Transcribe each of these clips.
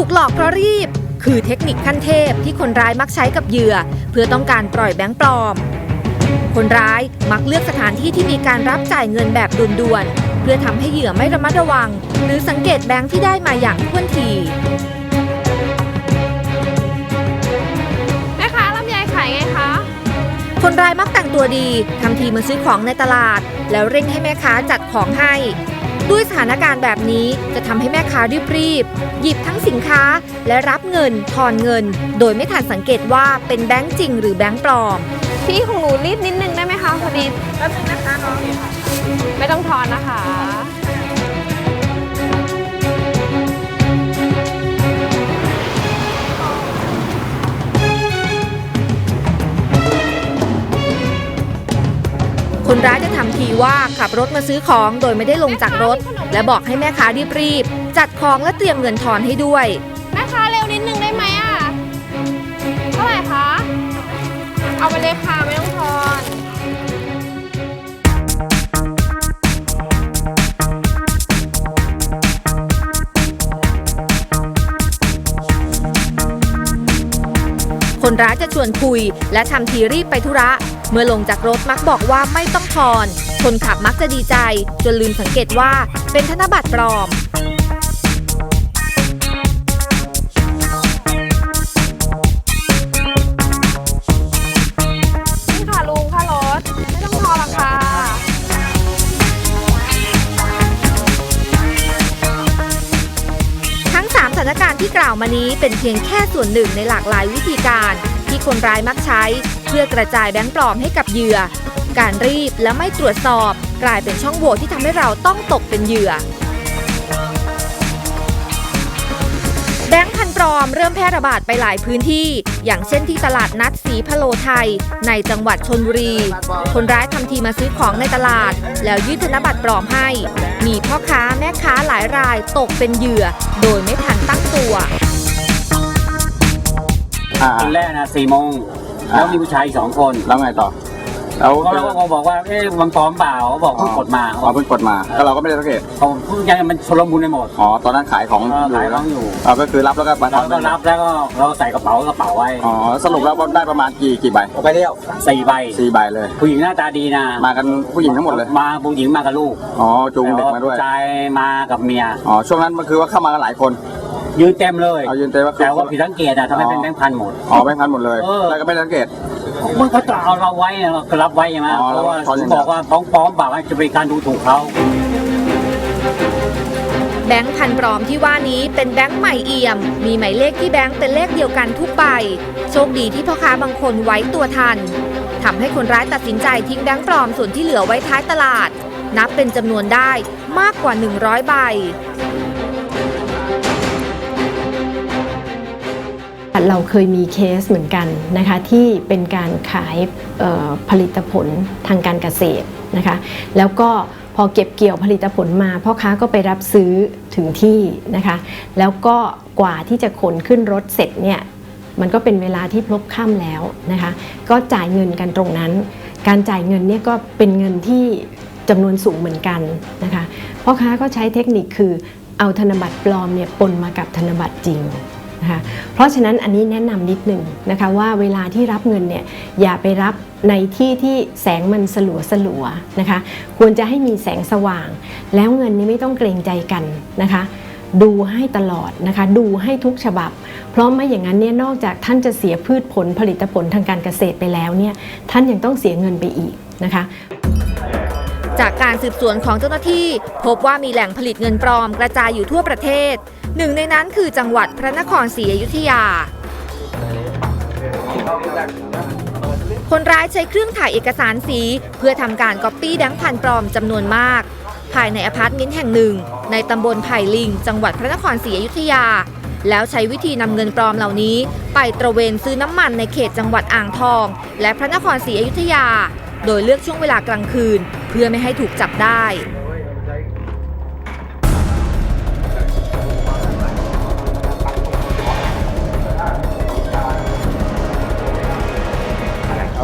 ถูกหลอกเพราะรีบ คือเทคนิคขั้นเทพที่คนร้ายมักใช้กับเหยื่อ เพื่อต้องการปล่อยแบงค์ปลอม คนร้ายมักเลือกสถานที่ที่มีการรับจ่ายเงินแบบด่วนๆเพื่อทำให้เหยื่อไม่ระมัดระวัง หรือสังเกตแบงค์ที่ได้มาอย่างท่วนทีแม่ค้าลำไยขายไงคะ คนร้ายมักแต่งตัวดีทำทีมาซื้อของในตลาด แล้วเร่งให้แม่ค้าจัดของให้ ด้วยสถานการณ์แบบนี้จะทำให้แม่ค้ารีบๆ หยิบทั้งสินค้าและรับเงินทอนเงิน โดยไม่ทันสังเกตว่าเป็นแบงค์จริงหรือแบงค์ปลอม พี่ของหนูรีบนิดนึงได้ไหมคะพอดีแป๊บนึงนะคะน้องไม่ต้องทอนนะคะ คนร้ายจะทำทีว่าขับรถมาซื้อของโดยไม่ได้ลงจากรถ และบอกให้แม่ค้ารีบๆจัดของและเตรียมเงินทอนให้ด้วย แม่ค้าเร็วนิดนึงได้ไหมอะ เท่าไหร่คะ เอาไปเลยค่ะไม่ต้องทอนคนร้ายจะชวนคุยและทำทีรีบไปธุระ เมื่อลงจากรถมักบอกว่าไม่ต้องทอน คนขับมักจะดีใจ จนลืมสังเกตว่าเป็นธนบัตรปลอมนี่ค่ะลุงค่ารถไม่ต้องทอนหรอกค่ะทั้ง3สถานการณ์ที่กล่าวมานี้เป็นเพียงแค่ส่วนหนึ่งในหลากหลายวิธีการ ที่คนร้ายมักใช้ เพื่อกระจายแบงค์ปลอมให้กับเหยื่อ การรีบและไม่ตรวจสอบ กลายเป็นช่องโหว่ที่ทำให้เราต้องตกเป็นเหยื่อ แบงค์พันปลอมเริ่มแพร่ระบาดไปหลายพื้นที่ อย่างเช่นที่ตลาดนัดสีพะโลไทย ในจังหวัดชนบุรี คนร้ายทำทีมาซื้อของในตลาด แล้วยื่นธนบัตรปลอมให้ มีพ่อค้าแม่ค้าหลายรายตกเป็นเหยื่อ โดยไม่ทันตั้งตัวอ่าคนแรกนะสี่โมงอ่า แล้วมีผู้ชายอีกสองคนแล้วไงต่อ แล้วเขาแล้วก็บอกว่าเอ๊ะมันปลอมเปล่าเขาบอกเพิ่งกดมาอ๋อเพิ่งกดมาก็เราก็ไม่ได้สังเกตเขาเพิ่งยังมันชลมุนไปหมดอ๋อตอนนั้นขายของเออขายของอยู่เราก็คือรับแล้วก็มาเราทำก็รับแล้วก็เราใส่กระเป๋ากระเป๋าไว้อ๋อสรุปแล้วได้ประมาณกี่กี่ใบเอาไปเที่ยวสี่ใบสี่ใบเลย ผู้หญิงหน้าตาดีนะมากันผู้หญิงทั้งหมดเลยมาผู้หญิงมากับลูกอ๋อจูงเด็กมาด้วยชายมากับเมียอ๋อช่วงนั้นมันคือว่าเข้ามากันหลายคน ยืนเต็มเลยเอายืนเต็มว่าคือแต่ว่าผิดสังเกตอะทำไมเป็นแบงค์พันหมดอ๋อแบงค์พันหมดเลยเออแล้วก็ไม่ได้สังเกตมันเขาจะเอาเราไว้อะก็รับไว้ใช่ไหมอ๋อเพราะว่าเราถอนอย่างเดีบยวอกว่าปลอมปลอมเปล่าจะเป็นการดูถูกเขาแบงค์พันปลอมที่ว่านี้เป็นแบงค์ใหม่เอี่ยม มีหมายเลขที่แบงค์เป็นเลขเดียวกันทุกใบ โชคดีที่พ่อค้าบางคนไว้ตัวทันทำให้คนร้ายตัดสินใจทิ้งแบงค์ปลอมส่วนที่เหลือไว้ท้ายตลาด นับเป็นจำนวนได้มากกว่า 100 ใบ เราเคยมีเคสเหมือนกันนะคะที่เป็นการขายผลิตผลทางการเกษตรนะคะแล้วก็พอเก็บเกี่ยวผลิตผลมาพ่อค้าก็ไปรับซื้อถึงที่นะคะแล้วก็กว่าที่จะขนขึ้นรถเสร็จเนี่ยมันก็เป็นเวลาที่พลบค่ำแล้วนะคะก็จ่ายเงินกันตรงนั้น การจ่ายเงินเนี่ยก็เป็นเงินที่จำนวนสูงเหมือนกันนะคะพ่อค้าก็ใช้เทคนิคคือเอาธนบัตรปลอมเนี่ยปนมากับธนบัตรจริง นะคะเพราะฉะนั้นอันนี้แนะนำนิดหนึ่งนะคะว่าเวลาที่รับเงินเนี่ยอย่าไปรับในที่ที่แสงมันสลัวสลัวนะคะควรจะให้มีแสงสว่าง แล้วเงินนี้ไม่ต้องเกรงใจกันนะคะดูให้ตลอดนะคะ ดูให้ทุกฉบับ เพราะไม่อย่างนั้นเนี่ยนอกจากท่านจะเสียพืชผลผลิตผลทางการเกษตรไปแล้วเนี่ยท่านยังต้องเสียเงินไปอีกนะคะ จากการสืบสวนของเจ้าหน้าที่ พบว่ามีแหล่งผลิตเงินปลอมกระจายอยู่ทั่วประเทศ หนึ่งในนั้นคือจังหวัดพระนครศรีอยุธยา คนร้ายใช้เครื่องถ่ายเอกสารสี เพื่อทำการก๊อปปี้แบงค์พันปลอมจำนวนมาก ภายในอพาร์ตเมนต์แห่งหนึ่ง ในตำบลไผ่ลิง จังหวัดพระนครศรีอยุธยา แล้วใช้วิธีนำเงินปลอมเหล่านี้ ไปตระเวนซื้อน้ำมันในเขตจังหวัดอ่างทอง และพระนครศรีอยุธยา โดยเลือกช่วงเวลากลางคืน พื่อไม่ให้ถูกจับได้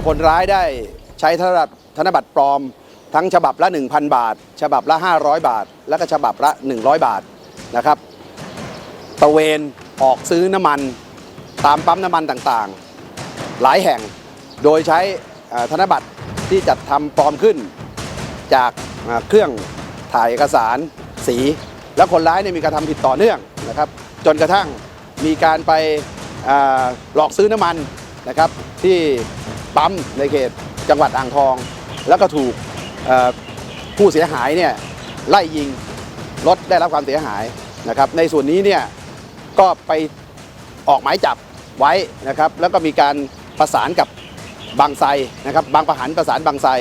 คนร้ายได้ใช้ธนบัตรธนบัตรปลอม ทั้งฉบับละ 1,000 บาท ฉบับละ 500 บาท และก็ฉบับละ 100 บาทนะครับตระเวนออกซื้อน้ำมันตามปั๊มน้ำมันต่างๆ หลายแห่งโดยใช้ธนบัตรที่จัดทำปลอมขึ้น จากเครื่องถ่ายเอกสารสี แล้วคนร้ายเนี่ยมีการทำผิดต่อเนื่องนะครับ จนกระทั่งมีการไปหลอกซื้อน้ำมันนะครับ ที่ปั๊มในเขตจังหวัดอ่างทอง แล้วก็ถูกผู้เสียหายเนี่ยไล่ยิงรถได้รับความเสียหายนะครับ ในส่วนนี้เนี่ยก็ไปออกหมายจับไว้นะครับ แล้วก็มีการประสานกับบางไทรนะครับ บางประหันประสานบางไทร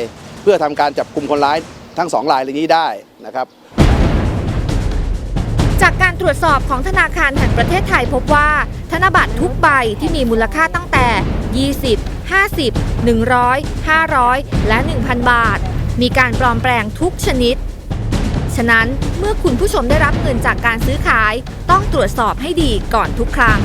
เพื่อทำการจับกลุ่มคนร้ายทั้งสองรายนี้ได้นะครับ จากการตรวจสอบของธนาคารแห่งประเทศไทยพบว่า ธนบัตรทุกใบที่มีมูลค่าตั้งแต่ 20 50 100 500 และ 1,000 บาท มีการปลอมแปลงทุกชนิด ฉะนั้นเมื่อคุณผู้ชมได้รับเงินจากการซื้อขาย ต้องตรวจสอบให้ดีก่อนทุกครั้ง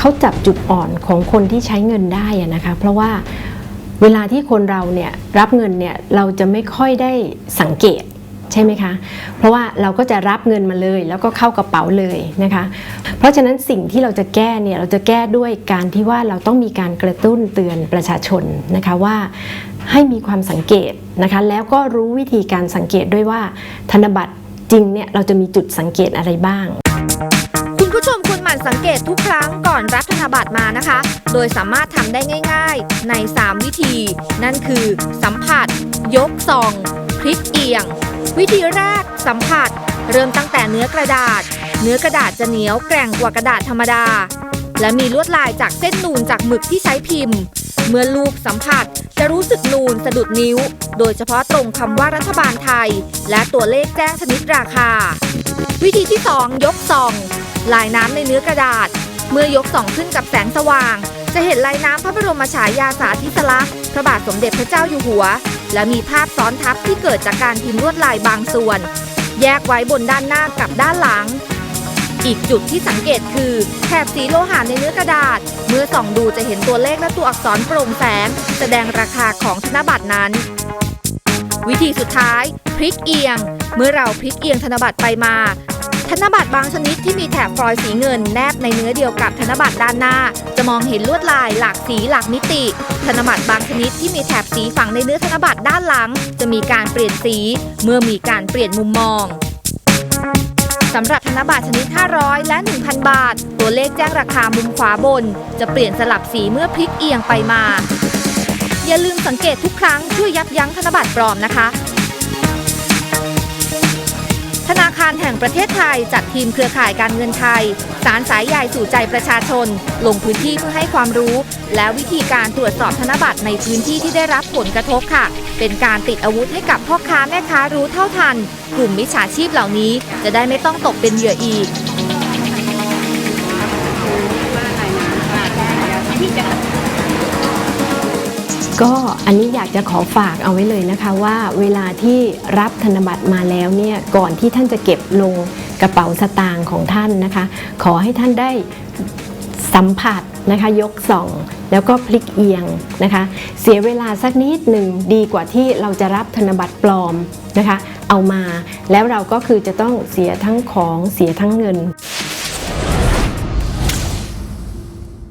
เขาจับจุดอ่อนของคนที่ใช้เงินได้นะคะเพราะว่าเวลาที่คนเราเนี่ยรับเงินเนี่ยเราจะไม่ค่อยได้สังเกตใช่ไหมคะ เพราะว่าเราก็จะรับเงินมาเลย แล้วก็เข้ากระเป๋าเลยนะคะ เพราะฉะนั้นสิ่งที่เราจะแก้เนี่ยเราจะแก้ด้วยการที่ว่าเราต้องมีการกระตุ้นเตือนประชาชนนะคะว่าให้มีความสังเกตนะคะแล้วก็รู้วิธีการสังเกตด้วยว่าธนบัตรจริงเนี่ยเราจะมีจุดสังเกตอะไรบ้าง คุณผู้ชมควรหมั่นสังเกตทุก อนรับธนบัตรมานะคะ โดยสามารถทำได้ง่าย ๆ ใน 3 วิธี นั่นคือ สัมผัส ยกส่องพลิกเอียง วิธีแรก สัมผัส เริ่มตั้งแต่เนื้อกระดาษ เนื้อกระดาษจะเหนียวแกร่งกว่ากระดาษธรรมดา และมีลวดลายจากเส้นนูนจากหมึกที่ใช้พิมพ์ เมื่อลูกสัมผัสจะรู้สึกนูนสะดุดนิ้ว โดยเฉพาะตรงคำว่ารัฐบาลไทย และตัวเลขแจ้งชนิดราคา วิธีที่ 2 ยกส่องลายน้ำในเนื้อกระดาษ เมื่อยกส่องขึ้นกับแสงสว่าง จะเห็นลายน้ำพระบรมฉายาสาธิสลักษณ์พระบาทสมเด็จพระเจ้าอยู่หัว และมีภาพซ้อนทับที่เกิดจากการพิมพ์ลวดลายบางส่วน แยกไว้บนด้านหน้ากับด้านหลัง อีกจุดที่สังเกตคือแถบสีโลหะในเนื้อกระดาษ เมื่อส่องดูจะเห็นตัวเลขและตัวอักษรโปร่งแสง แสดงราคาของธนบัตรนั้น วิธีสุดท้ายพลิกเอียง เมื่อเราพลิกเอียงธนบัตรไปมา ธนบัตรบางชนิดที่มีแถบฟอยล์สีเงินแนบในเนื้อเดียวกับธนบัตรด้านหน้า จะมองเห็นลวดลายหลากสีหลากมิติ ธนบัตรบางชนิดที่มีแถบสีฝังในเนื้อธนบัตรด้านหลัง จะมีการเปลี่ยนสี เมื่อมีการเปลี่ยนมุมมองสำหรับธนบัตรชนิด 500 และ 1,000 บาท ตัวเลขแจ้งราคามุมขวาบน จะเปลี่ยนสลับสีเมื่อพลิกเอียงไปมา อย่าลืมสังเกตทุกครั้งช่วยยับยั้งธนบัตรปลอมนะคะ ธนาคารแห่งประเทศไทยจัดทีมเครือข่ายการเงินไทย สารสายใหญ่สู่ใจประชาชน ลงพื้นที่เพื่อให้ความรู้ และวิธีการตรวจสอบธนบัตรในพื้นที่ที่ได้รับผลกระทบค่ะ เป็นการติดอาวุธให้กับพ่อค้าแม่ค้ารู้เท่าทัน กลุ่มมิจฉาชีพเหล่านี้จะได้ไม่ต้องตกเป็นเหยื่ออีก ก็อันนี้อยากจะขอฝากเอาไว้เลยนะคะว่าเวลาที่รับธนบัตรมาแล้วเนี่ยก่อนที่ท่านจะเก็บลงกระเป๋าสตางค์ของท่านนะคะ ขอให้ท่านได้สัมผัสนะคะยกส่องแล้วก็พลิกเอียงนะคะ เสียเวลาสักนิดหนึ่งดีกว่าที่เราจะรับธนบัตรปลอมนะคะ เอามาแล้วเราก็คือจะต้องเสียทั้งของเสียทั้งเงิน